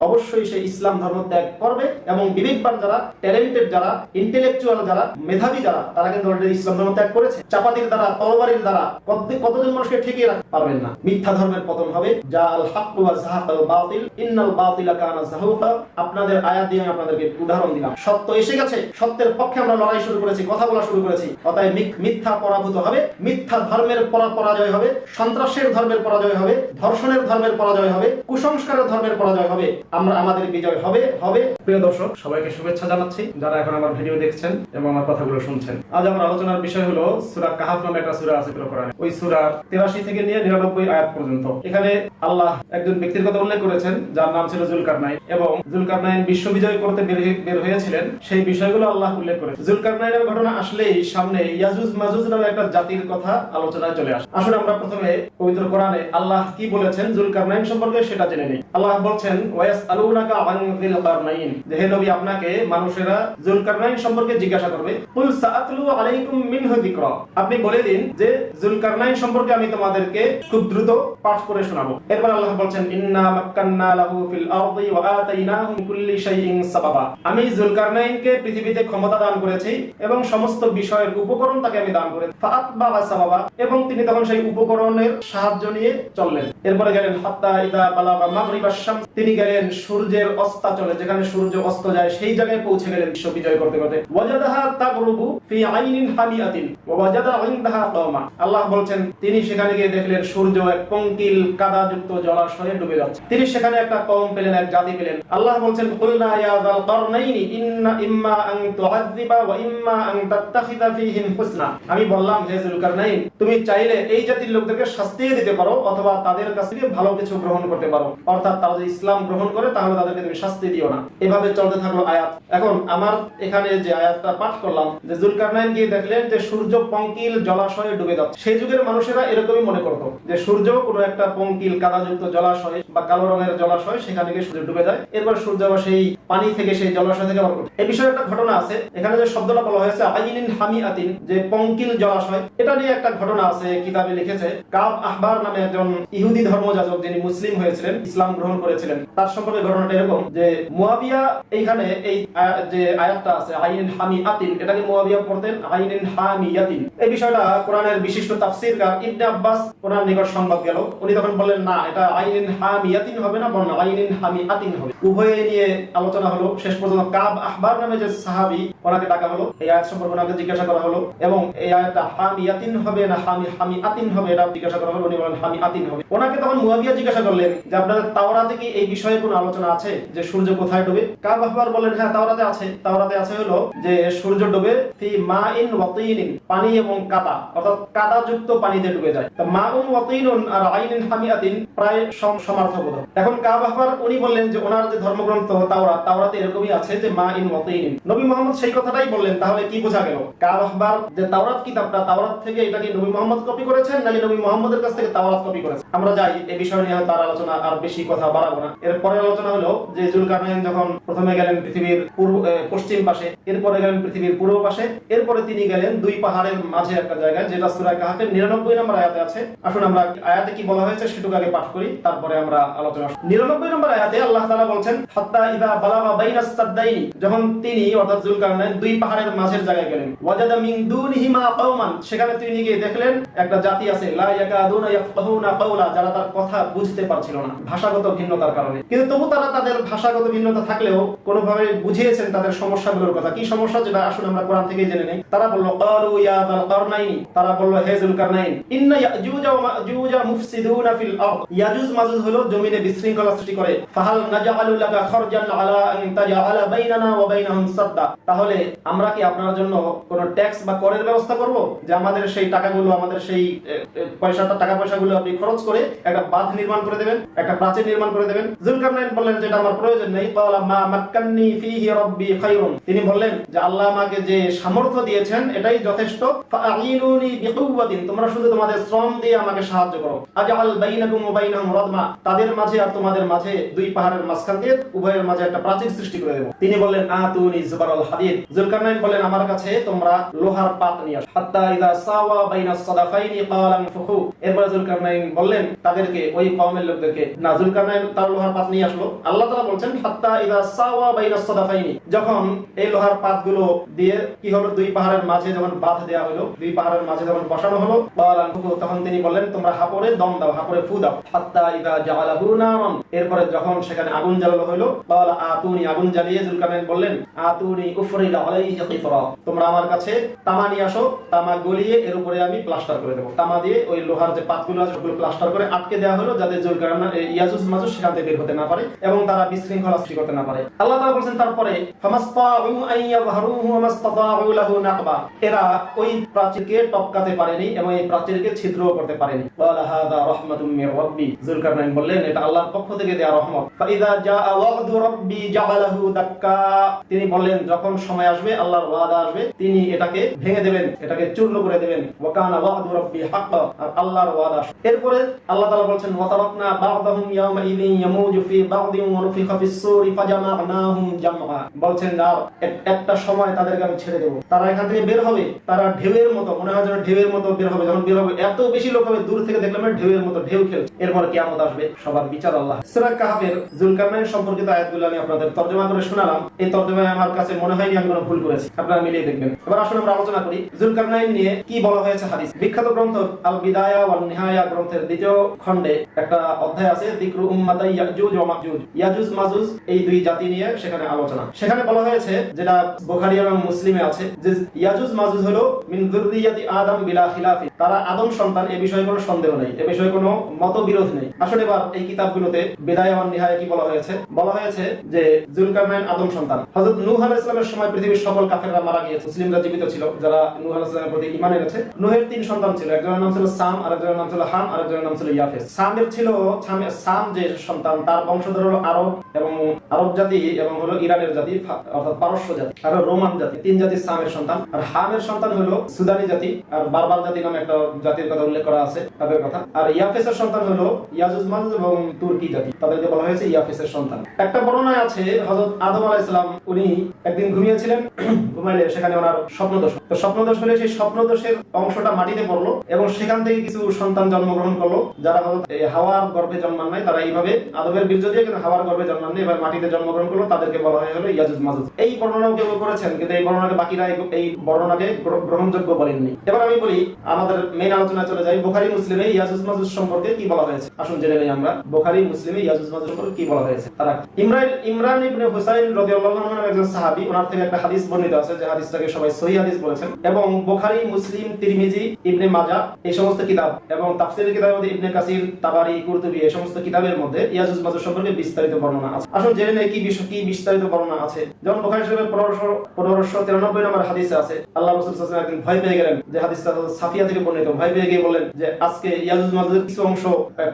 অবশ্যই সে ইসলাম ধর্ম ত্যাগ করবে এবং বিবেকবান যারা ট্যালেন্টেড যারা ইন্টেলেকচুয়াল যারা, মেধাবী যারা, তারা কিন্তু অলরেডি ইসলাম ধর্ম ত্যাগ করেছে। চাপাতির দ্বারা তরবারির দ্বারা কতজন মানুষকে ঠেকিয়ে রাখতে পারবেন না। মিথ্যা ধর্মের পতন হবে। যা আল হক ওয়া জাহাকাল বাতিল, ইন্নাল বাতিলা কানা জাহুকা আপনাদের আয়াত দিয়ে আপনাদেরকে উদাহরণ দিলাম। সত্য এসে গেছে। সত্যের পক্ষে আমরা লড়াই শুরু করেছি, কথা বলা শুরু করেছি। অতএব মিথ্যা পরাভূত হবে। মিথ্যা ধর্মের পরা- পরাজয় হবে। সন্ত্রাসের ধর্মের পরাজয় হবে। ধর্ষণের ধর্মের পরাজয় হবে। কুসংস্কারের ধর্মের পরাজয় হবে। আমরা আমাদের বিজয় হবে হবে। প্রিয় দর্শক, সবাইকে শুভেচ্ছা জানাচ্ছি যারা এখন আমার ভিডিও দেখছেন এবং আমার কথাগুলো শুনছেন। আজ আমার আলোচনার বিষয় হলো সূরা কাহাফ নামে একটা সূরা আছে কোরআনে। ওই সূরার 83 থেকে নিয়ে 99 আয়াত পর্যন্ত। এখানে আল্লাহ একজন ব্যক্তির কথা উল্লেখ করেছেন, যার নাম ছিল জুলকারনাইন এবং জুলকারনাইন বিশ্ব বিজয় করতে বের হয়েছিলেন। সেই বিষয়গুলো আল্লাহ উল্লেখ করেছেন। জুলকারনাইনের ঘটনা আসলেই সামনে ইয়াজুজ মাজুজ নামে একটা জাতির কথা আলোচনায় চলে আসে। আসলে আমরা প্রথমে পবিত্র কোরআনে আল্লাহ কি বলেছেন, জুলকারনাইন সম্পর্কে সেটা জেনে নিই। আল্লাহ বলছেন ওয়াস আলুনাকা আন যিল কারনাইন। হে নবী, আপনাকে মানুষেরা সম্পর্কে জিজ্ঞাসা করবে। কুল সাআতলু আলাইকুম মিনহু যিকরা। আপনি বলে দিন যে জুলকারনাইন সম্পর্কে আমি তোমাদেরকে খুব দ্রুত পাঠ করে শোনাবো। এরপর আল্লাহ বলছেন, ইন্না মাক্কান্না লাহু ফিল আরদি ওয়া আতাইনাহু কুল্লি শাইইন সাবাবা। আমি পৃথিবীতে ক্ষমতা দান করেছি এবং সমস্ত বিষয়ের উপকরণ তাকে আমি দান করেছি। সাবাবা। এবং তিনি তখন সেই উপকরণের সাহায্য নিয়ে চললেন। এরপরে গেলেন, হাত্তা ইদা বালাগা মাগরিবাশ শামস। তিনি গেলেন সূর্যের অস্তাচলে যেখানে সূর্য অস্ত যায়, সেই জায়গায় পৌঁছে গেলেন বিশ্ব বিজয় করতে করতে। ওয়াজাদাহা তাগরুবু ফি আইনিন হামিয়াতিন ওয়া ওয়াজাদা ইনদাহা কওমা। আল্লাহ বলছেন, তিনি সেখানে গিয়ে দেখলেন সূর্য এক পঙ্কিল কাদাযুক্ত জলাশয়ে ডুবে যাচ্ছে। তিনি সেখানে একটা কওম পেলেন, এক জাতি পেলেন। আল্লাহ বলছেন, কুলনা ইয়া যাল কারনাইনি, ইন্না ইম্মা আন তুআযযিবা ওয়া ইম্মা আন তাত্তাখিযা ফীহিম হুসনা। আমি বললাম, হে জুলকারনাইন তুমি চাইলে এই জাতির লোকদেরকে শাস্তি দিতে পারো, অথবা তাদের কাছ থেকে ভালো কিছু গ্রহণ করতে পারো। অর্থাৎ তারা যদি ইসলাম গ্রহণ করে, তাহলে তাদেরকে তুমি শাস্তি দিও না। এভাবে চলতে থাকল আয়াত। এখন আমার এখানে যে আয়াতটা পাঠ করলাম, যে জুলকারনাইন গিয়ে দেখলেন যে সূর্য পঙ্কিল জলাশয়ে ডুবে যাচ্ছে। সেই যুগের মানুষেরা এরকমই মনে করতো, যে সূর্য কোনো একটা পঙ্কিল কাদাযুক্ত জলাশয় বা কালো রঙের জলাশয় সেখানে গিয়ে সূর্য ডুবে যায়। এরপর সূর্য আবার সেই পানি থেকে সেই জলাশয় থেকে আবার। এই বিষয়ে একটা ঘটনা আছে। এখানে যে শব্দটা বলা হয়েছে, আইনিন হামিয়াতিন যে পঙ্কিল জলাশয়, এটা নিয়ে একটা ঘটনা আছে, কিতাবে লিখেছে। কাব আহবার নামে একজন ইহুদি ধর্মযাজক, যিনি মুসলিম হয়েছিলেন, ইসলাম গ্রহণ করেছিলেন। তার সম্পর্কে ঘটনাটা এরকম যে মুয়াবিয়া এইখানে এই যে আয়াতটা আছে আইনিন আতিন এটাকে মুয়াবিয়া পড়তেন আইনিন হামিয়াতিন। এই বিষয়টা কোরআনের বিশিষ্ট তাফসীরকার ইবনে আব্বাস কোরআন নিকট সংবাদ গেল। উনি তখন বললেন, না, এটা আইনিন হামিয়াতিন হবে না, বরং হামি আতিন হবে। উভয়ে নিয়ে আলোচনা হলো। শেষ পর্যন্ত কাব আহবার নামে যে সাহাবী ওনাকে ডাকা হলো, এই আয়াত সম্পর্কে ওনাকে জিজ্ঞাসা করা হলো এবং এই আয়াতটা হামিয়াতিন হবে না হামি, হামিয়াতিন হবে এটা জিজ্ঞাসা করা হলো, উনি বলেন হামিয়াতিন হবে। ওনাকে তখন মুয়াবিয়া জিজ্ঞাসা করলেন যে, আপনাদের তাওরাতে কি এই বিষয়ে কোনো আলোচনা আছে যে সূর্য কোথায় ডুবে? কাব আহবার বললেন হ্যাঁ তাওরাতে আছে। তাওরাতে আছে হলো যে সূর্য ডুবে ফি মাইন ওয়াতিনিন পানি এবং কাদা, অর্থাৎ কাদাযুক্ত পানিতে ডুবে যায়। তো মাউন ওয়াতিনুন আর আইনিন হামিয়াতিন প্রায় সম- সমার্থবোধক। এখন কাব আহবার উনি বললেন যে, ওনার যে ধর্মগ্রন্থ তাওরাত, তাওরাতে এরকমই আছে যে মা ইন ওয়াতিনিন নবী মোহাম্মদ সেই কথাটাই বললেন, তাহলে কি বোঝা গেল? কাব আহবার? যে তাওরাত কিতাবটা, তাওরাত থেকে এটা কি নবী মোহাম্মদ কপি করেছেন নাকি নবী মোহাম্মদের কাছ থেকে তাওরাত কপি করেছেন? আমরা যাই এই বিষয় নিয়ে তার আলোচনা আর বেশি কথা বাড়াবো না। এর পরের আলোচনা হলো যে জুলকারনাইন যখন প্রথমে গেলেন পৃথিবীর পূর্ব পশ্চিম পাশে, এরপরে গেলেন পৃথিবীর পূর্ব পাশে, এরপরে তিনি গেলেন দুই পাহাড়ের মাঝে একটা জায়গায়, যেটা সূরা কাহাফের 99 নম্বর আয়াতে আছে। আসুন আমরা আয়াতে কি বলা হয়েছে সেটুকু আগে পাঠ করি, তারপরে আমরা আলোচনা শুরু। 99 নম্বর আয়াতে আল্লাহ তাআলা বলছেন, হাত্তা ইদা বালাগা বাইনাস সাদ্দাইনি। যখন তিনি, অর্থাৎ জুলকারনাইন দুই পাহাড়ের মাঝের জায়গায় গেলেন। ওয়াজাদা মিন দুনিহিমা কওমান। সেখানে তিনি গিয়ে দেখলেন, একটা জাতি আছে, লা ইয়াকাদুনা ইয়াফকাহুনা কাওলা, যারা তার কথা বুঝতে পারছিল না, ভাষাগত ভিন্নতার কারণে। কিন্তু তবু তারা তাদের ভাষাগত ভিন্নতা থাকলেও কোনোভাবে বুঝিয়েছেন তাদের সমস্যাগুলোর কথা। কি সমস্যা? যেটা আসুন আমরা কোরআন থেকে জেনে নেই। তারা বলল ক্বালু ইয়া যাল কারনাইনি। তারা বলল, হে জুলকারনাইন ইন্না ইয়াজুজা ওয়া মাজুজা মুফসিদুনা ফিল আরদ। ইয়াজুজ মাজুজ হলো জমিনে বিশৃঙ্খলা সৃষ্টি করে। ফাহাল নাজআলু লাকা খারজান আলা আন তাজআলা বাইনানা ওয়া বাইনাহুম সাদ্দা। তাহলে আমরা কি আপনার জন্য কোনো ট্যাক্স বা করের ব্যবস্থা করব? যে আমাদের সেই টাকাগুলো, আমাদের সেই পয়সাটা টাকা পয়সাগুলো আপনি খরচ করে একটা বাঁধ নির্মাণ করে দেবেন, একটা প্রাচীর নির্মাণ করে দেবেন। জুলকারনাইন বললেন, যেটা আমার প্রয়োজন নেই। মা মাক্কান্নি ফীহি রাব্বি খায়রুন তিনি বললেন যে, আল্লাহ আমাকে যে সামর্থ্য দিয়েছেন, এটাই যথেষ্ট। ফাআইনুনি বিকুওয়াতিন, তোমরা শুধু তোমাদের শ্রম দিয়ে আমাকে সাহায্য করো। আজআল বাইনাকুম ওয়া বাইনাহুম রাদমা। তাদের মাঝে আর তোমাদের মাঝে দুই পাহাড়ের মাঝখান দিয়ে উভয়ের মাঝে একটা প্রাচীর সৃষ্টি করে দেব। তিনি বললেন, আতুনি জুবারাল হাদিদ। জুলকারনাইন বলেন, আমার কাছে তোমরা লোহার পাত নিয়ে হাত্তা ইদা সাওয়া বাইনা ক্বালাম ফুখু। এরপরে জুলকারনাইন বললেন, তাদেরকে, ওই কওমের লোকদেরকে, না, জুলকারনাইন তার লোহার পাত নিয়ে আসলো? আল্লাহ তাআলা বলছেন, হাত্তা ইদা সাওয়া বাইনা যখন এই লোহার পাতগুলো দিয়ে কি হলো? দুই পাহাড়ের মাঝে যখন বাঁধ হলো, দুই পাহাড়ের মাঝে যখন বসানো হলো ক্বালাম ফুখু, তখন তিনি বললেন, তোমরা হাপড়ে দম দাও, হাপড়ে ফু দাও। হাত্তা ইদা জাআলাহু নারান। এরপরে যখন সেখানে আগুন জ্বালানো হলো, ক্বালা, আতুনি, আগুন জ্বালিয়ে জুলকারনাইন বললেন, আতুনি কিতরা টপকাতে পারেনি এবং এই প্রাচীরকে ছিদ্রও করতে পারেনি। বললেন, এটা আল্লাহর পক্ষ থেকে দেয়া রহমত। তিনি বললেন, যখন সময় আসবে, আল্লাহর ওয়াদা আসবে, তিনি এটাকে ভেঙে দেবেন, এটাকে চূর্ণ করে দেবেন। ওয়া কানা ওয়াদু রাব্বি হাক্কা, আর আল্লাহর ওয়াদা এরপরে আল্লাহ তাআলা বলছেন ওয়া তারাকনা বা'দাহুম ইয়াওমা ইযিন ইয়ামুজু ফি বা'দিন ওয়া নুফিখা ফিস সূরি ফাজামা'নাহুম জামআ। বলছেন না একটা সময় তাদেরকে আমি ছেড়ে দেব। তারা এখান থেকে বের হবে, তারা ঢেউয়ের মতো, মনে হয় যেন ঢেউয়ের মতো বের হবে। যখন বের হবে, এত বেশি লোক হবে, দূর থেকে দেখলাম ঢেউয়ের মতো ঢেউ খেলছে। এরপরে কিয়ামত আসবে, সবার বিচার আল্লাহ। সূরা কাহফের জুলকারনাইন সম্পর্কিত আয়াতগুলো আমি আপনাদের তর্জমা করে শোনালাম। এই তর্জমায় আমার কাছে মনে হয়নি ভুল করেছি। আপনারা মিলিয়ে দেখবেন। এবার আসলে আমরা আলোচনা করি জুলকারনাইন নিয়ে কি বলা হয়েছে হাদিস। বিখ্যাত গ্রন্থ আল বিদায়া ওয়াল নিহায়া গ্রন্থের দ্বিতীয় খণ্ডে একটা অধ্যায় আছে উম্মাতাই ইয়াজুজ মাজুজ। ইয়াজুজ, মাজুজ এই দুই জাতি নিয়ে সেখানে আলোচনা। সেখানে বলা হয়েছে, যেটা বুখারী এবং মুসলিমে আছে, যে ইয়াজুজ, মাজুজ হলো মিন আদম বিলা খিলাফি। তারা আদম সন্তান এই বিষয়ে কোনো সন্দেহ নেই, এ বিষয়ে কোনো মতবিরোধ নেই। আসলে এবার এই কিতাবগুলোতে বিদায় ওয়ান নিহায়া কি বলা হয়েছে। বলা হয়েছে যে, জুলকারনাইন আদম সন্তান। হযরত নূহ আলাইহিস সালামের সময় পৃথিবীর সকল কাফেররা মারা গিয়েছে, মুসলিমরা জীবিত ছিল, যারা নূহ আলাইহিস সালামের প্রতি ঈমান এনেছে। নূহের তিন সন্তান ছিল, একজনের নাম ছিল সাম, আরেকজনের নাম ছিল হাম, আরেকজনের নাম ছিল ইয়াফেস। সামের ছিল সাম যে সন্তান, তার বংশধর হলো আরব এবং আরব জাতি এবং হলো ইরানের জাতি অর্থাৎ পারস্য জাতি, আর রোমান জাতি, তিন জাতির সামের সন্তান। আর হামের সন্তান হলো সুদানি জাতি, আর বারবার জাতি নামে একটা জাতির কথা উল্লেখ করা আছে, তাদের কথা। আর ইয়াফেসের সন্তান হলো ইয়াজুজ মাজুজ এবং তুর্কি জাতি। তাদেরকে বলা হয়েছে ইয়াফেসের সন্তান। একটা বর্ণনায় আছে, হযরত আদম আলাইহিস সালাম উনি একদিন ঘুমিয়েছিলেন, ঘুমাইলে সেখানে ওনার স্বপ্নদোষ। তো স্বপ্নদোষ হলে সেই স্বপ্নদোষের অংশটা মাটিতে পড়ল এবং সেখান থেকে কিছু সন্তান জন্মগ্রহণ করল, যারা হয়তো হাওয়ার গর্ভে জন্মান নাই, তারা এইভাবে আদমের বীর্য দিয়ে কিন্তু হাওয়ার গর্ভে জন্মান নেই, এবার মাটিতে জন্মগ্রহণ করল, তাদেরকে বলা হয় হলো ইয়াজুজ মাজুজ এই বর্ণনাও কেউ করেছেন, কিন্তু এই বর্ণনাকে বাকিরা এই বর্ণনাকে গ্রহণযোগ্য বলেননি। এবার আমি বলি, আমাদের মেইন আলোচনায় চলে যাই। বুখারী, মুসলিমে ইয়াজুজ মাজুজ সম্পর্কে কি বলা হয়েছে? আসুন জেনে নেই আমরা। বুখারী, মুসলিমে ইয়াজুজ মাজুজ সম্পর্কে কি বলা হয়েছে? তারা ইমরান ইমরান ইবনে হুসাইন রাদিয়াল্লাহু আনহু একজন সাহাবী, ওনার থেকে একটা হাদিস বর্ণিত আছে যে হাদিসটাকে সবাই সহি হাদিস বলেছেন। এবং বুখারী, মুসলিম, তিরমিজি, ইবনে মাজাহ এই সমস্ত কিতাব এবং তাফসীরের কিতাবের মধ্যে ইবনে কাসির, তাবারি, কুরতুবী এই সমস্ত কিতাবের মধ্যে ইয়াজুজ মাজুজ সম্পর্কে বিস্তারিত বর্ণনা আছে। আসুন জেনে নেই কি বিষয়, কি বিস্তারিত বর্ণনা আছে। যেমন বুখারী শরীফের 1500 1593 নম্বর হাদিসে আছে, আল্লাহ রাসূল সাল্লাল্লাহু আলাইহি ওয়াসাল্লাম ভয় পেয়ে গেলেন যে হাদিসটা সাফিয়া থেকে বর্ণিত। ভয় পেয়ে গিয়ে বললেন যে, আজকে ইয়াজুজ মাজুজের কিছু অংশ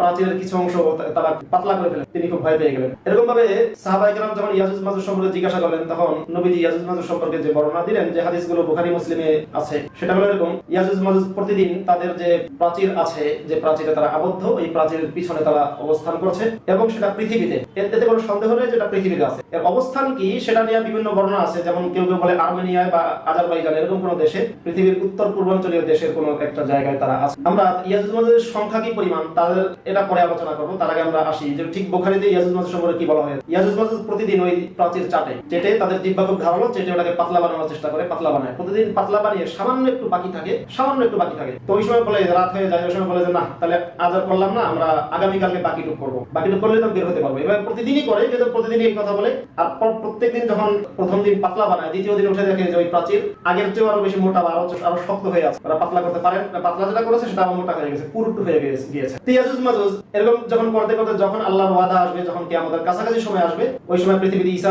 প্রাচীরের কিছু অংশ তারা পাতলা করে ফেলেন। তিনি খুব ভয় পেয়ে গেলেন। এরকম ভাবে সাহাবায়ে কেরাম যখন ইয়াজুজ মাজুজ সম্পর্কে জিজ্ঞাসা করলেন, তখন নবীজি ইয়াজুজ মাজুজ সম্পর্কে যে বর্ণনা দিলেন, যে হাদিসগুলো বুখারী, মুসলিমে আছে, সেটা হলো এরকম, ইয়াজুজ মাজুজ প্রতিদিন তাদের যে প্রাচীর আছে, যে প্রাচীরে তারা আবদ্ধ এই প্রাচীরের পিছনে তারা অবস্থান করছে এবং সেটা পৃথিবীতে। এতে কোনো সন্দেহ নেই যেটা পৃথিবীতে আছে। এর অবস্থান কি, সেটা নিয়ে বিভিন্ন বর্ণনা আছে, যেমন কেউ কেউ বলে আর্মেনিয়ায় বা আজারবাইজান, এরকম কোনো দেশে, পৃথিবীর উত্তর পূর্বাঞ্চলীয় দেশের কোনো একটা জায়গায় তারা আছে। আমরা ইয়াজুজ মাজুজের সংখ্যা কি পরিমাণ, তাদের এটা পরে আলোচনা করব। তার আগে আমরা আসি যে ঠিক বোখারিতে ইয়াজুজ মাজুজ সম্পর্কে কি বলা হয়। ইয়াজুজ মাজুজ প্রতিদিন ওই প্রাচীর চাটে। চেটে তাদের জিব্বা খুব ধারালো, চেটে ওটাকে পাতলা বানানোর চেষ্টা করে, পাতলা বানায়। প্রতিদিন পাতলা বানিয়ে সামান্য একটু বাকি থাকে, সামান্য একটু বাকি থাকে। তো ওই সময় বলে রাত হয়ে যায়, ওই সময় বলে যে না, তাহলে আজ আর করলাম না, আমরা আগামীকালকে বাকিটুক করব। বাকিটুক করলে তো বের হতে পারব। এবার প্রতিদিনই করে, কিন্তু প্রতিদিনই এই কথা বলে। আর পর- প্রত্যেকদিন যখন প্রথম দিন পাতলা বানায়, দ্বিতীয় দিন উঠে দেখে যে ওই প্রাচীর আগের চেয়েও আরও বেশি মোটা বা আরও আরও শক্ত হয়ে আছে। ওরা পাতলা করতে পারেন। না, পাতলা যেটা করেছে সেটা হয়ে গেছে পুরুটু হয়ে গিয়েছে। তো ইয়াজুজ মাজুজ এরকম যখন করতে করতে যখন ওয়াদা আসবে যখন কি আমাদের কাছাকাছি সময় আসবে ওই সময় পৃথিবীতে ঈসা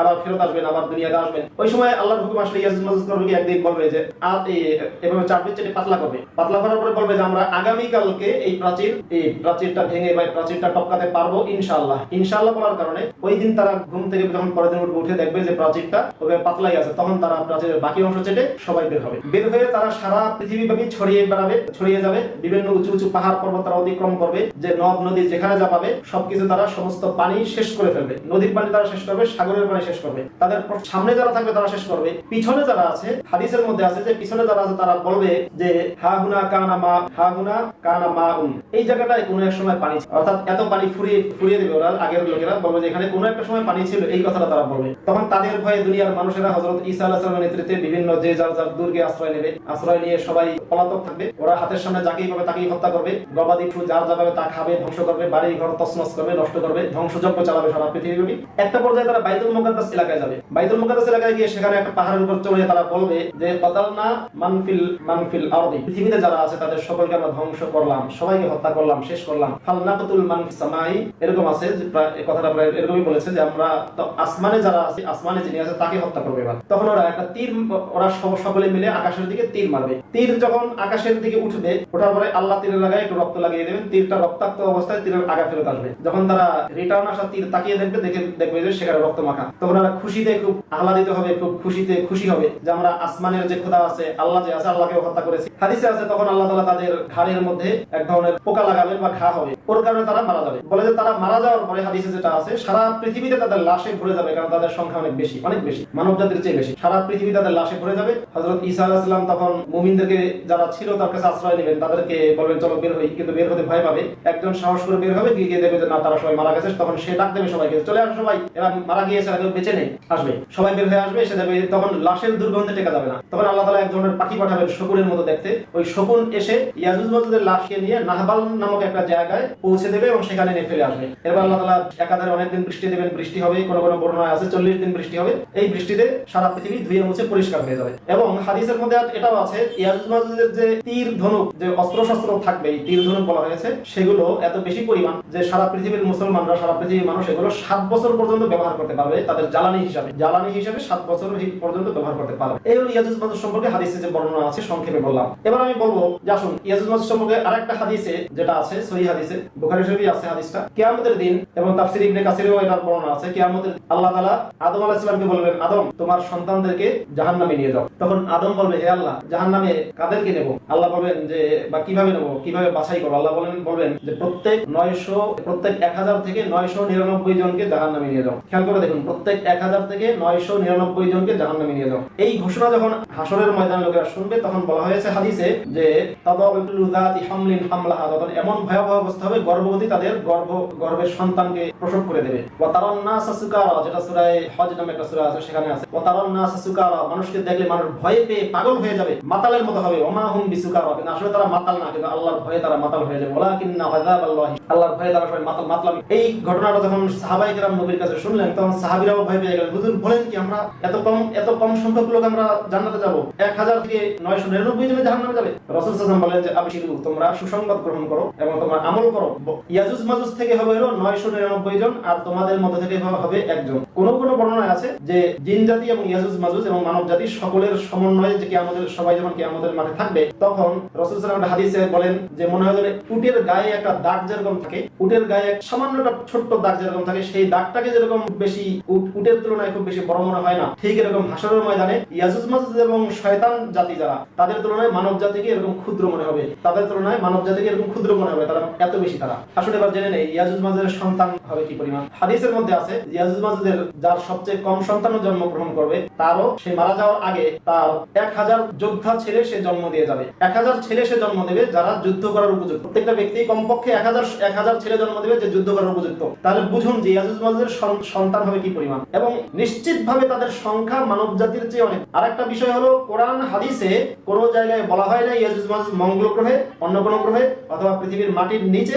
আবার ফেরত আসবেন আবার দুনিয়াতে আসবেন। ওই সময় আল্লাহর হুকুম আসলে ইয়াজুজ মাজুজ করবে কি একদিন বলবে যে এভাবে পাতলা করবে। পাতলা করার পরে বলবে যে আমরা এই প্রাচীর এই প্রাচীরটা ভেঙে বা প্রাচীরটা টপকাতে পারব বলার কারণে ওই দিন তারা ঘুম থেকে যখন পরের দিন উঠে দেখবে যে প্রাচীরটা ওকে পাতলাই আছে তখন তারা প্রাচীরের বাকি অংশ চেটে সবাই বের হবে। বের হয়ে তারা সারা পৃথিবীব্যাপী ছড়িয়ে বেড়াবে, ছড়িয়ে যাবে, বিভিন্ন উঁচু উঁচু পাহাড় পর্বত তারা অতিক্রম করবে, যে নদ, নদী যেখানে যা পাবে, সবকিছু তারা সমস্ত পানি শেষ করে ফেলবে। নদীর পানি তারা শেষ করবে, সাগরের পানি শেষ করবে। তাদের সামনে যারা থাকবে, তারা শেষ করবে। পিছনে যারা আছে, হাদিসের মধ্যে আছে যে পিছনে যারা আছে, তারা বলবে যে, হা হুনা কানা মা, হা হুনা কানা মা উন। এই জায়গাটায় কোনো এক সময় পানি অর্থাৎ এত পানি ফুরিয়ে ফুরিয়ে দেবে ওরা, আগের লোকেরা বলবে যে, এখানে কোনো একটা সময় পানি ছিল। এই কথাটা তারা বলবে। তখন তাদের ভয়ে দুনিয়ার মানুষেরা হজরত ঈসা আলাহ নেতৃত্বে বিভিন্ন যে যার যার দুর্গে আশ্রয় নেবে, আশ্রয় নিয়ে সবাই থাকবে। ওরা হাতের সামনে যাকেই পাবে তাকেই হত্যা করবে। গবাদি পশু যার যা পাবে তা খাবে, ধ্বংস করবে বাড়ি ঘর তছনছ করবে, নষ্ট করবে, ধ্বংসযজ্ঞ চালাবে সারা একটা পর্যায়ে তারা এলাকায় যাবে। এলাকায় গিয়ে সেখানে একটা পাহাড়ের উপর চড়ে তারা বলবে যে মানফিল মানফিল আরদি। পৃথিবীতে যারা আছে তাদের সকলকে আমরা ধ্বংস করলাম, সবাইকে হত্যা করলাম, শেষ করলাম। এরকম আছে কথাটা প্রায় এরকমই বলেছে যে, আমরা আসমানে যারা আছে, আসমানে যিনি আছে তাকে হত্যা করবে এবার। তখন ওরা একটা তীর, ওরা সকলে মিলে আকাশের দিকে তীর মারবে। তীর যখন আকাশের দিকে উঠবে, ওঠার পরে আল্লাহ তীরের লাগায় একটু রক্ত লাগিয়ে দেবেন। তীরটা রক্তাক্ত অবস্থায় তীরের আগা ফেরত আসবে। যখন তারা রিটার্ন আসা তীর তাকিয়ে দেখবে, দেখে দেখবে যে সেখানে রক্ত মাখা। তখন তারা খুশিতে খুব আহ্লাদিত হবে, খুব খুশিতে খুশি হবে যে আমরা আসমানের যে খোদা আছে, আল্লাহ যে আছে আল্লাহকে হত্যা করেছি। হাদিসে আছে, তখন আল্লাহ তালা তাদের ঘাড়ের মধ্যে এক ধরনের পোকা লাগাবেন বা ঘা হবে। ওর কারণে তারা মারা যাবে। বলে যে তারা মারা যাওয়ার পরে হাদিসে যেটা আছে, সারা পৃথিবীতে তাদের লাশে ভরে যাবে, কারণ তাদের সংখ্যা অনেক বেশি অনেক বেশি মানব জাতির চেয়ে বেশি। সারা পৃথিবী তাদের লাশে ভরে যাবে। হযরত ঈসা আলাইহিস সালাম তখন মুমিনদেরকে যারা ছিল তার কাছে আশ্রয় নেবেন, তাদেরকে বলবেন, চলো বের হই। কিন্তু বের হতে ভয় পাবে। একজন সাহস করে বের হবে, গিয়ে দেখবে যে, না, তারা সবাই মারা গেছে। তখন সে ডাক দেবে সবাইকে, চলে আসো সবাই, এরা মারা গিয়েছে, এরা বেঁচে নেই। আসবে। সবাই বের হয়ে আসবে, এসে দেবে তখন লাশের দুর্গন্ধে টেকা যাবে না। তখন আল্লাহ তাআলা এক ধরনের পাখি পাঠাবেন শকুনের মতো দেখতে। ওই শকুন এসে ইয়াজুজ মাজুজের লাশকে নিয়ে নাহবাল নামক একটা জায়গায় পৌঁছে দেবে এবং সেখানে নিয়ে ফেলে আসবে। এরপর আল্লাহ তাআলা একাধারে অনেকদিন বৃষ্টি দেবেন, বৃষ্টি হবে, কোনো কোনো বর্ণনায় আছে, চল্লিশ দিন বৃষ্টি হবে। এই বৃষ্টিতে সারা পৃথিবী ধুয়ে মুছে পরিষ্কার হয়ে যাবে। এবং হাদিসের মধ্যে এটাও আছে ইয়াজুজ যে তীর ধনুক, যে অস্ত্র শস্ত্র থাকবে, এই তীর ধনুক বলা হয়েছে, সেগুলো এত বেশি পরিমাণ যে সারা পৃথিবীর মুসলমানরা, সারা পৃথিবীর মানুষ এগুলো সাত বছর পর্যন্ত ব্যবহার করতে পারবে তাদের জ্বালানি হিসাবে। জ্বালানি হিসাবে সাত বছর পর্যন্ত ব্যবহার করতে পারবে। এই হলো ইয়াজুজ মাজুজ সম্পর্কে হাদিসে যে বর্ণনা আছে, সংক্ষেপে বললাম। এবার আমি বলব, যে আসুন ইয়াজুজ মাজুজ সম্পর্কে আরেকটা হাদিসে যেটা আছে, সহি হাদিসে বুখারী শরীফে আছে হাদিসটা। কিয়ামতের দিন এবং তাফসীর ইবনে কাসিরেও এটার বর্ণনা আছে। কিয়ামতের আল্লাহ তাআলা আদম আলাইহিস সালামকে বলবেন, আদম, তোমার সন্তানদেরকে জাহান্নামে নিয়ে যাও। তখন আদম বলবে, হে আল্লাহ, জাহান্নামে কাদেরকে নেব? আল্লাহ বলবেন যে, বা কীভাবে নেব? কীভাবে বাছাই করব? আল্লাহ বলেন, বলবেন যে, প্রত্যেক নয়শো, প্রত্যেক এক হাজার থেকে নয়শো নিরানব্বই জনকে জাহান্নামে নিয়ে যাও। খেয়াল করে দেখুন, প্রত্যেক এক হাজার থেকে নয়শো নিরানব্বই জনকে জাহান্নামে নিয়ে যাও। এই ঘোষণা যখন হাসরের ময়দানে লোকেরা শুনবে, তখন বলা হয়েছে হাদিসে যে তাদাউলু যাতি হামলিন হামলাহা। তখন এমন ভয়াবহ অবস্থা হবে গর্ভবতী তাদের গর্ভ, গর্ভের সন্তানকে প্রসব করে দেবে। যেটা সূরা হজ নামে একটা সূরা আছে, সেখানে আছে। মানুষকে দেখলে মানুষ ভয়ে পেয়ে পাগল হয়ে যাবে। মাতালের মতো হবে। হুম আসলে তারা মাতাল না, কিন্তু আল্লাহর ভয়ে তারা মাতাল হয়ে যাবে। আল্লাহর ভয়ে তারা সবাই মাতাল এই ঘটনাটা যখন সাহাবায়ে কেরাম নবীর কাছে শুনলেন, তখন সাহাবীরাও ভয় পেয়ে গেলেন। হুজুর, বলেন কি আমরা এত কম এত কম সংখ্যক লোক আমরা জান্নাতে যাব? 1000 থেকে 999 জনে জাহান্নামে যাবে। বলেন যে, আবশিরু, তোমরা সুসংবাদ গ্রহণ করো এবং তোমরা আমল করো। ইয়াজুজ মাজুজ থেকে হবে হলো 999 জন, আর তোমাদের মধ্যে থেকে হবে একজন। কোন কোন আছে যে জিন জাতি এবং ইয়াজুজ মাজুজ এবং মানব জাতি সকলের সমন্বয়ে যে কিয়ামতের সবাই যখন কিয়ামতের মাঠে থাকবে, তখন রাসূল হাদিসে বলেন যে মনে হয় উটের গায়ে একটা দাগ যেরকম থাকে, উটের গায়ে সামান্য একটা ছোট্ট দাগ যেরকম থাকে, সেই দাগটাকে যেরকম বেশি উটের তুলনায় খুব বেশি বড় মনে হয় না। ঠিক এরকম হাসরের ময়দানে ইয়াজুজ মাজুজ এবং শয়তান জাতি যারা, তাদের তুলনায় মানব জাতিকে এরকম ক্ষুদ্র মনে হবে। তাদের তুলনায় মানব জাতিকে এরকম ক্ষুদ্র মনে হবে, তারা এত বেশি তারা। আসলে এবার জেনে নেই, ইয়াজুজ মাজুজের সন্তান হবে কি পরিমাণ? হাদিসের মধ্যে আছে, ইয়াজুজ মাজুজের যার সবচেয়ে কম সন্তানও জন্মগ্রহণ করবে, তারও সে মারা যাওয়ার আগে তার এক হাজার যোদ্ধা ছেলে সে জন্ম দিয়ে যাবে। এক হাজার ছেলে সে জন্ম দেবে যারা যুদ্ধ করার উপযুক্ত। প্রত্যেকটা ব্যক্তি কমপক্ষে এক হাজার এক হাজার ছেলে জন্ম দেবে যে যুদ্ধ করার উপযুক্ত। তাহলে বুঝুন যে ইয়াজুজ মাজুজের সন্তান হবে কি পরিমাণ। এবং নিশ্চিতভাবে তাদের সংখ্যা মানব জাতির চেয়ে অনেক। আরেকটা বিষয় হলো, কোরআন, হাদিসে কোন জায়গায় বলা হয় না ইয়াজুজ মাজুজ মঙ্গল গ্রহে, অন্য কোনো গ্রহে, অথবা পৃথিবীর মাটির নিচে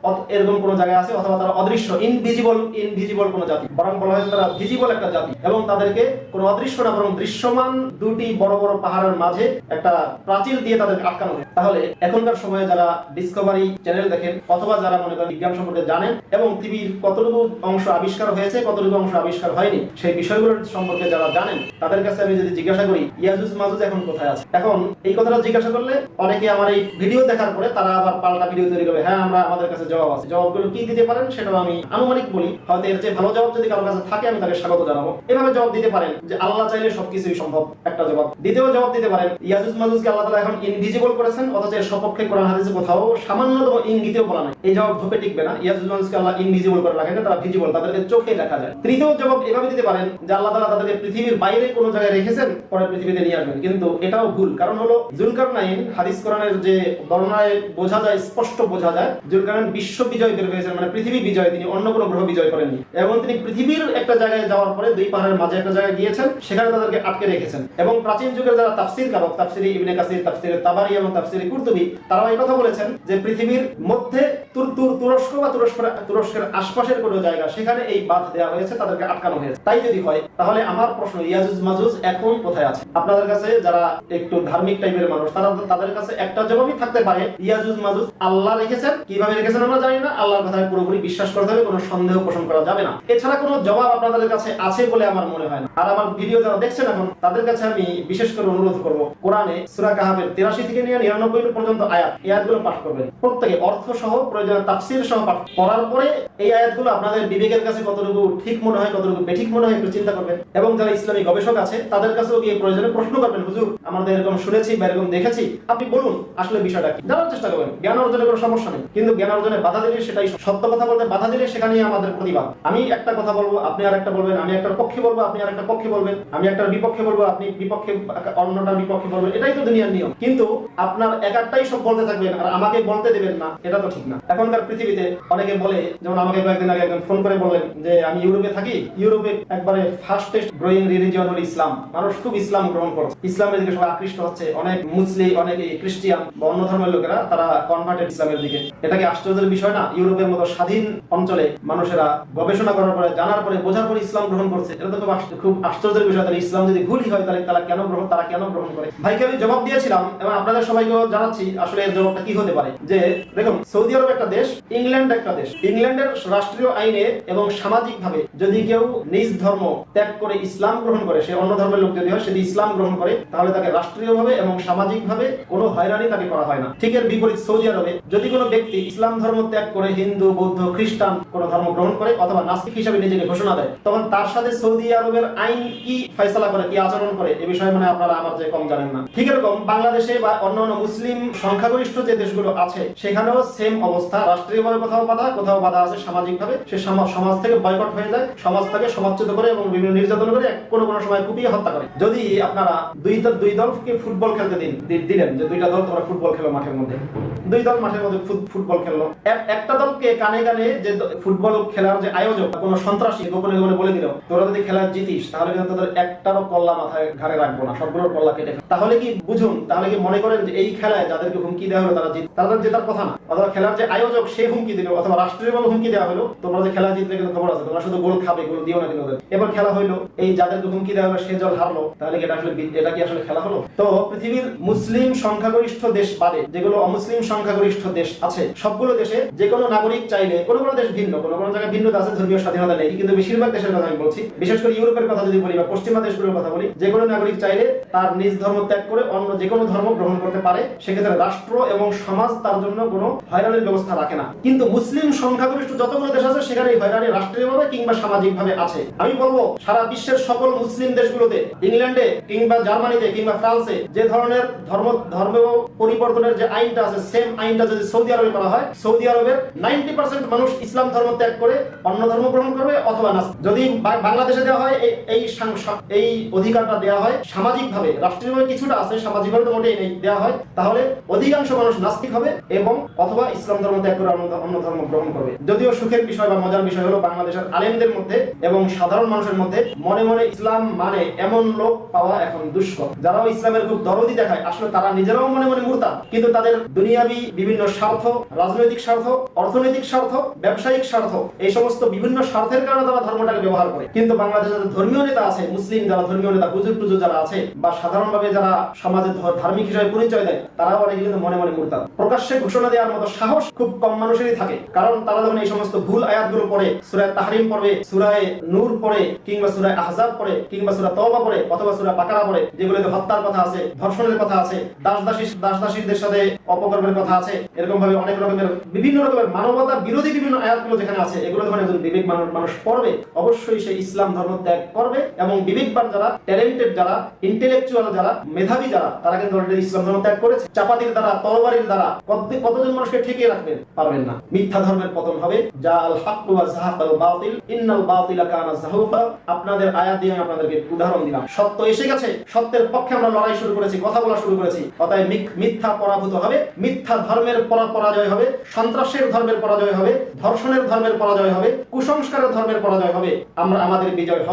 এরকম কোন জায়গায় আছে অথবা তারা অদৃশ্য ইনভিজিবল ইনভিজিবল কোন জাতি। বরং বলা হয় তারা ভিজিবল একটা জাতি এবং তাদেরকে কোনো অদৃশ্য না, বরং দৃশ্যমান দুটি বড় বড় পাহাড়ের মাঝে একটা প্রাচীর দিয়ে তাদেরকে আটকানো হয়। তাহলে এখনকার সময়ে যারা ডিসকভারি চ্যানেল দেখেন অথবা যারা মনে করেন বিজ্ঞান সম্পর্কে জানেন এবং পৃথিবীর কতটুকু অংশ আবিষ্কার হয়েছে, কতটুকু অংশ আবিষ্কার হয়নি, সেই বিষয়গুলোর সম্পর্কে যারা জানেন, তাদের কাছে আমি যদি জিজ্ঞাসা করি, ইয়াজুজ মাজুজ এখন কোথায় আছে? এখন এই কথাটা জিজ্ঞাসা করলে অনেকে আমার এই ভিডিও দেখার পরে তারা আবার পাল্টা ভিডিও তৈরি করবে হ্যাঁ আমরা আমাদের কাছে জবাব আছে। জবাবগুলো কি দিতে পারেন সেটাও আমি আনুমানিক বলি। হয়তো এর চেয়ে ভালো জবাব যদি কারও কাছে থাকে, আমি তাকে স্বাগত জানাব। এভাবে জবাব দিতে পারেন যে আল্লাহ চাইলে সবকিছুই সম্ভব। একটা জবাব। দ্বিতীয় জবাব দিতে পারেন, ইয়াজুজ মাজুজকে আল্লাহ তাআলা এখন ইনভিজিবল করেছেন, অথচ এর সপক্ষে কোরআন হাদিসে কোথাও সামান্যতম ইঙ্গিতেও বলা নাই। এই জবাব ধোপে টিকবে না। ইয়াজুজ মাজুজকে আল্লাহ ইনভিজিবল করে রাখেন, তারা ভিজিবল তাদেরকে চোখে দেখা যায়। তৃতীয় জবাব এভাবে দিতে পারেন যে আল্লাহ তাআলা তাদেরকে পৃথিবীর বাইরে কোনো জায়গায় রেখেছেন, পরে পৃথিবীতে নিয়ে আসবেন। কিন্তু এটাও ভুল। কারণ হলো জুলকারনাইন হাদিস কোরআনের যে বর্ণনায় বোঝা যায়, স্পষ্ট বোঝা যায়, জুলকারনাইন বিশ্ব বিজয় বের হয়েছেন মানে পৃথিবী বিজয়, তিনি অন্য কোনো গ্রহ বিজয় করেননি। এবং তিনি পৃথিবীর একটা জায়গায় যাওয়ার পরে দুই পাহাড়ের মাঝে একটা জায়গায় গিয়েছেন, সেখানে তাদেরকে আটকে রেখেছেন। এবং প্রাচীন যুগের যারা তাফসির কারক তাফসিরি ইবনে কাসির, তাফসিরে তাবারি এবং তাফসিরি কুরতুবি, তারাও এই কথা বলেছেন যে পৃথিবীর মধ্যে তুর- তুর- তুরস্ক বা তুরস্কের তুরস্কের আশপাশের কোনো জায়গা, সেখানে এই বাঁধ দেওয়া হয়েছে, তাদেরকে আটকানো হয়েছে। তাই যদি হয়, তাহলে আমার প্রশ্ন, ইয়াজুজ মাজুজ এখন কোথায় আছে? আপনাদের কাছে যারা একটু ধার্মিক টাইপের মানুষ, তারা তাদের কাছে একটা জবাবই থাকতে পারে, ইয়াজুজ মাজুজ আল্লাহ রেখেছেন, কীভাবে রেখেছেন আমরা জানি না, আল্লাহর কথায় পুরোপুরি বিশ্বাস করতে হবে কোনো সন্দেহ পোষণ করা যাবে না। এছাড়া কোনো জবাব আপনাদের কাছে আছে বলে আমার মনে হয় না। আর আমার ভিডিও যারা দেখছেন এখন, তাদের কাছে আমি বিশেষ করে অনুরোধ করব, কোরআনে সূরা কাহাফের 83 থেকে নিয়ে 99 পর্যন্ত আয়াত, এই আয়াতগুলো পাঠ করবেন। প্রত্যেকে অর্থ সহ প্রয়োজনে তাফসীর সহ পাঠ করার পরে এই আয়াতগুলো আপনাদের বিবেকের কাছে কতটুকু ঠিক মনে হয়, কতটুকু বেঠিক মনে হয় একটু চিন্তা করবেন। এবং যারা ইসলামী গবেষক আছে, তাদের কাছেও গিয়ে প্রয়োজনে প্রশ্ন করবেন, হুজুর, আমাদের এরকম শুনেছি বা এরকম দেখেছি। আপনি বলুন, আসলে বিষয়টা কি? জানার চেষ্টা করবেন। জ্ঞান অর্জনের কোনো সমস্যা নেই। কিন্তু জ্ঞান অর্জনে বাধা দিলে সেটাই সত্য। কথা বলতে বাধা দিলে সেখানেই আমাদের প্রতিবাদ। আমি একটা কথা বলব, আপনি আর একটা বলবেন, আমি একটা পক্ষে বলব, আপনি আর একটা পক্ষে বলবেন, আমি একটা বিপক্ষে বলব, আপনি বিপক্ষে, অন্যটার বিপক্ষে বলবেন, এটাই তো দুনিয়ার নিয়ম। কিন্তু আপনার এক একটাই সব বলতে থাকবেন আর আমাকে বলতে দেবেন না, এটা তো ঠিক না। এখনকার পৃথিবীতে অনেকে বলে, যেমন আমাকে কয়েকদিন আগে একজন ফোন করে বললেন যে, আমি ইউরোপে থাকি। ইউরোপে একবারে ফার্স্টেস্ট গ্রোয়িং রিলিজিয়ন হলো ইসলাম। মানুষ খুব ইসলাম গ্রহণ করছে ইসলামের দিকে সবাই আকৃষ্ট হচ্ছে। অনেক মুসলিম, অনেক খ্রিস্টিয়ান বা অন্য ধর্মের লোকেরা তারা কনভার্টেড ইসলামের দিকে। এটাকে আশ্চর্যের বিষয় না ইউরোপের মতো স্বাধীন অঞ্চলে মানুষেরা গবেষণা করার পরে, জানার পরে, বোঝার পরে ইসলাম গ্রহণ করছে। এটা তো খুব আশ্চর্যের বিষয়। তাহলে ইসলাম যদি ভুলই হয়, তাহলে তারা কেন গ্রহণ, তারা কেন গ্রহণ করে? ভাইকে আমি জবাব দিয়েছিলাম, এবং আপনাদের সবাইকে জানাচ্ছি আসলে এর জবাবটা কি হতে পারে। যে, দেখুন, সৌদি আরব একটা দেশ, ইংল্যান্ড একটা দেশ। ইংল্যান্ডের রাষ্ট্রীয় আইনে এবং সামাজিক ভাবে যদি কেউ নিজ ধর্ম ত্যাগ করে ইসলাম গ্রহণ করে, সে অন্য ধর্মের লোক যদি হয় সে ইসলাম গ্রহণ করে, তাহলে তাকে রাষ্ট্রীয়ভাবে এবং সামাজিকভাবে কোনো হয়রানি তাকে করা হয় না। ঠিক এর বিপরীত সৌদি আরবে যদি কোনো ব্যক্তি ইসলাম ধর্ম ত্যাগ করে হিন্দু, বৌদ্ধ, খ্রিস্টান কোনো ধর্ম গ্রহণ করে অথবা নাস্তিক হিসাবে নিজেকে ঘোষণা দেয়। তখন তার সাথে সৌদি আরবের আইন কি ফয়সালা করে, কি আচরণ করে, এ বিষয়ে মানে আপনারা আমার যে কম জানেন না। ঠিক এরকম বাংলাদেশে বা অন্যান্য মুসলিম সংখ্যাগরিষ্ঠ যে দেশগুলো আছে, সেখানেও সেম অবস্থা। রাষ্ট্রীয়ভাবে কোথাও বাধা কোথাও বাধা আছে সামাজিকভাবে। সে সমাজ থেকে বয়কট হয়ে যায়, সমাজ থেকে সমাজচ্যুত করে এবং বিভিন্ন নির্যাতন করে কোনো কোনো সময় কুপিয়ে হত্যা করে। যদি আপনারা দুই দল দুই দলকে ফুটবল খেলতে দিন দিলেন, যে দুইটা দল তোমরা ফুটবল খেলো মাঠের মধ্যে। দুই দল মাঠের মধ্যে ফুটবল খেললো। একটা দলকে কানে কানে যে ফুটবল খেলার যে আয়োজক কোনো সন্ত্রাসী গোপনে গোপনে বলে দিল, তোরা যদি খেলা জিতিস, তাহলে কিন্তু তোদের একটারও কল্লা মাথায় ঘাড়ে রাখব না, সবগুলোর কল্লা কেটে তাহলে কি বুঝুন? তাহলে কি মনে করেন যে এই খেলায় যাদেরকে হুমকি দেওয়া হলো, তারা জিত তাদের জেতার কথা না? অথবা খেলার যে আয়োজক, সে হুমকি দিল, অথবা রাষ্ট্রীয়ভাবে হুমকি দেওয়া হলো, তোমরা যে খেলা জিতলে কিন্তু খবর আছে, তোমরা শুধু গোল খাবে, গোল দিও না কিন্তু এবার খেলা হইল, এই যাদেরকে হুমকি দেওয়া হলো, সে জল হারলো, তাহলে কি এটা আসলে এটা কি আসলে খেলা হলো? তো পৃথিবীর মুসলিম সংখ্যাগরিষ্ঠ দেশ বাদে, যেগুলো অমুসলিম সংখ্যাগরিষ্ঠ দেশ আছে, সবগুলো দেশে যে কোনো নাগরিক চাইলে, কোনো কোনো দেশ ভিন্ন, কোনো কোনো জায়গায় ভিন্নতা আছে, ধর্মীয় স্বাধীনতা নেই, কিন্তু বেশিরভাগ দেশের কথা আমি বলছি, বিশেষ করে ইউরোপের কথা যদি বলি বা পশ্চিমা দেশগুলোর কথা বলি, যে কোনো নাগরিক চাইলে তার নিজ ধর্ম ত্যাগ করে অন্য যে কোনো ধর্ম গ্রহণ করতে পারে, সেক্ষেত্রে রাষ্ট্র এবং সমাজ তার জন্য কোনো হয়রানির ব্যবস্থা রাখে না। কিন্তু মুসলিম সংখ্যাগরিষ্ঠ যতগুলো দেশ আছে, সেখানে হয়রানি রাষ্ট্রীয়ভাবে কিংবা সামাজিকভাবে আছে। আমি বলব, সারা বিশ্বের সকল মুসলিম দেশগুলোতে, ইংল্যান্ডে কিংবা জার্মানিতে কিংবা ফ্রান্সে, যে ধরনের ধর্ম ধর্ম পরিবর্তনের যে আইনটা আছে সেম আইনটা যদি সৌদি আরবে করা হয়, সৌদি আরবের নাইনটি পার্সেন্ট মানুষ ইসলাম ধর্ম ত্যাগ করে অন্য ধর্ম গ্রহণ করবে অথবা না যদি বাংলাদেশে দেওয়া হয় এই- এই অধিকারটা দেওয়া হয় সামাজিকভাবে, রাষ্ট্রীয়ভাবে কিছুটা আছে, সামাজিকভাবে তো মোটেই নেই, দেওয়া হয়, তাহলে অধিকাংশ মানুষ নাস্তিক হবে এবং অথবা ইসলাম ধর্ম ত্যাগ করে অন্য ধর্ম গ্রহণ করবে। যদিও সুখের বিষয় বা মজার বিষয় হলো বাংলাদেশের আলেমদের মধ্যে এবং সাধারণ মানুষের মধ্যে মনে মনে ইসলাম মানে এমন লোক পাওয়া এখন দুষ্কর। যারাও ইসলামের খুব দরদি দেখায়, আসলে তারা নিজেরাও মনে মনে মুরতা, কিন্তু তাদের দুনিয়াবি বিভিন্ন স্বার্থ, রাজনৈতিক স্বার্থ অর্থনৈতিক স্বার্থ, ব্যবসায়িক স্বার্থ, এই সমস্ত বিভিন্ন স্বার্থের কারণে তারা ধর্মটাকে ব্যবহার করে। কিন্তু বাংলাদেশে যারা ধর্মীয় নেতা আছে, মুসলিম যারা ধর্মীয় নেতা, হুজুর টুজুর যারা আছে, বা সাধারণভাবে যারা সমাজে ধার্মিক হিসেবে পরিচয় দেয়, তারাও অনেকে কিন্তু মনে মনে মুরতাদ। প্রকাশ্যে ঘোষণা দেওয়ার মতো সাহস খুব কম মানুষেরই থাকে, কারণ তারা যখন এই সমস্ত ভুল আয়াতগুলো পড়ে, সুরায় তাহরিম পড়বে সুরায় নূর পড়ে, কিংবা সুরায় আহজাব পড়ে, কিংবা সুরা তওবা পড়ে, অথবা সুরা বাকারা পড়ে, যেগুলোতে হত্যার কথা আছে, ধর্ষণের কথা আছে দাস দাসী দাস দাসীদের সাথে অপকর্মের কথা আছে এরকম ভাবে অনেক রকমের বিভিন্ন রকমের মানবতা বিরোধী বিভিন্ন আয়াতগুলো যেখানে আছে, এগুলো যখন একজন বিবেক মানুষ পড়বে, অবশ্যই সে ইসলাম ধর্ম ত্যাগ করবে এবং বিবেকবান যারা ট্যালেন্টেড যারা ইন্টেলেকচুয়াল যারা, মেধাবী যারা, তারা কিন্তু ইসলাম ধর্ম ত্যাগ করেছে। চাপাতির দ্বারা তরবারির দ্বারা কতজন মানুষকে ঠেকিয়ে রাখবেন পারবেন না। মিথ্যা ধর্মের পতন হবে। যা আল হাক ওয়া জাহাকাল বাতিল, ইন্নাল বাতিলা কানা জাহুকা আপনাদের আয়াত দিয়ে আমি আপনাদেরকে উদাহরণ দিলাম। সত্য এসে গেছে, সত্যের পক্ষে আমরা লড়াই শুরু করেছি, কথা বলা শুরু করেছি। অতএব মিথ্যা পরাভূত হবে, মিথ্যা ধর্মের পরা- পরাজয় হবে সন্ত্রাসের ধর্মের পরাজয় হবে, ধর্ষণের ধর্মের পরাজয় হবে, কুসংস্কারের ধর্মের পরাজয় হবে। আমরা আমাদের বিজয় হবে।